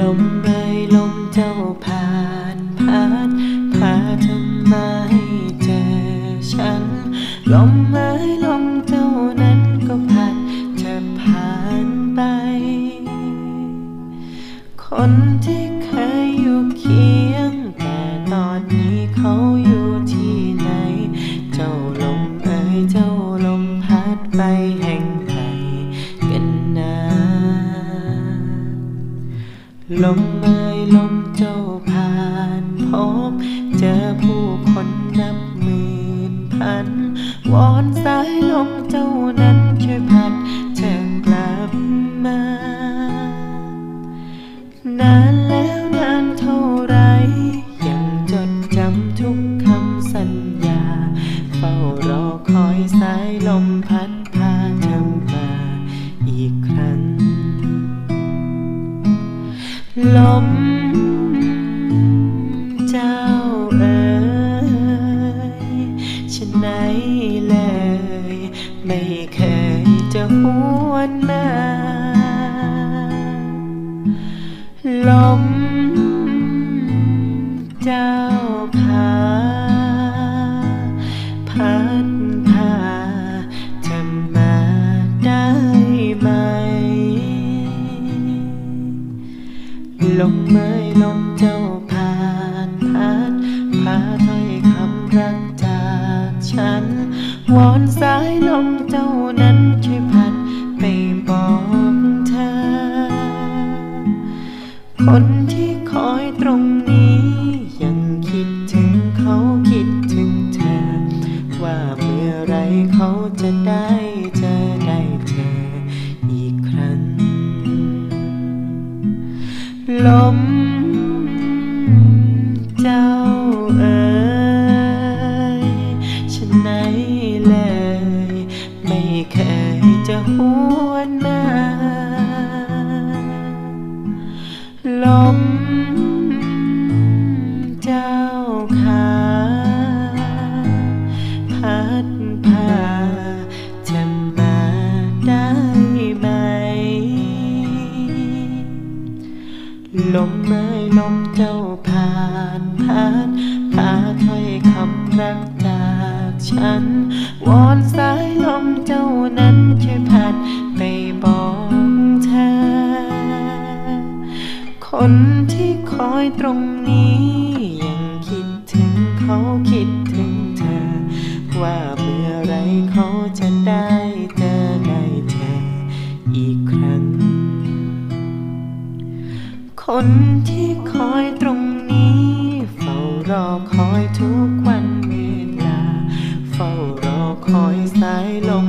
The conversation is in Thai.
ลมเอ่ยลมเจ้าผ่านผ่านพาทำอมาให้เจอฉัน ลมเอ่ยลมเจ้านั้นก็พัดเธอผ่านไป คนที่เคยอยู่เคียง แต่ตอนนี้เขาอยู่ที่ไหน เจ้าลมเอ่ยเจ้าลมพัดไป ลมเอ้ยลมเจ้าผ่านพบ เจอผู้คนนับหมื่นพัน วอนสายลมเจ้านั้นช่วยพัดเธอกลับมา นานแล้วนานเท่าไร ยังจดจำทุกคำสัญญา เฝ้ารอคอยสายลมพัดพาเธอมาอีกครั้ง ลมเจ้าเอ๋ยฉันไหนเลย ไม่เคยจะหวนมาลมเจ้าขาพัดพา ลมเมยลมเจ้าผ่านพัดพาถ้อยคำรักจากฉัน วอนสายลมเจ้านั้น ลม เจ้าเอ๋ยฉันไหนเลย ไม่เคยจะหวนมาลม ลมเมื่อยลมเจ้าผ่านพัดพาถ้อยคำรักจากฉัน วอนสายลมเจ้านั้นช่วยพาไปบอกเธอ คนที่คอยตรงนี้ คนที่คอยตรงนี้ เฝ้ารอคอยทุกวันเวลา เฝ้ารอคอยสายลม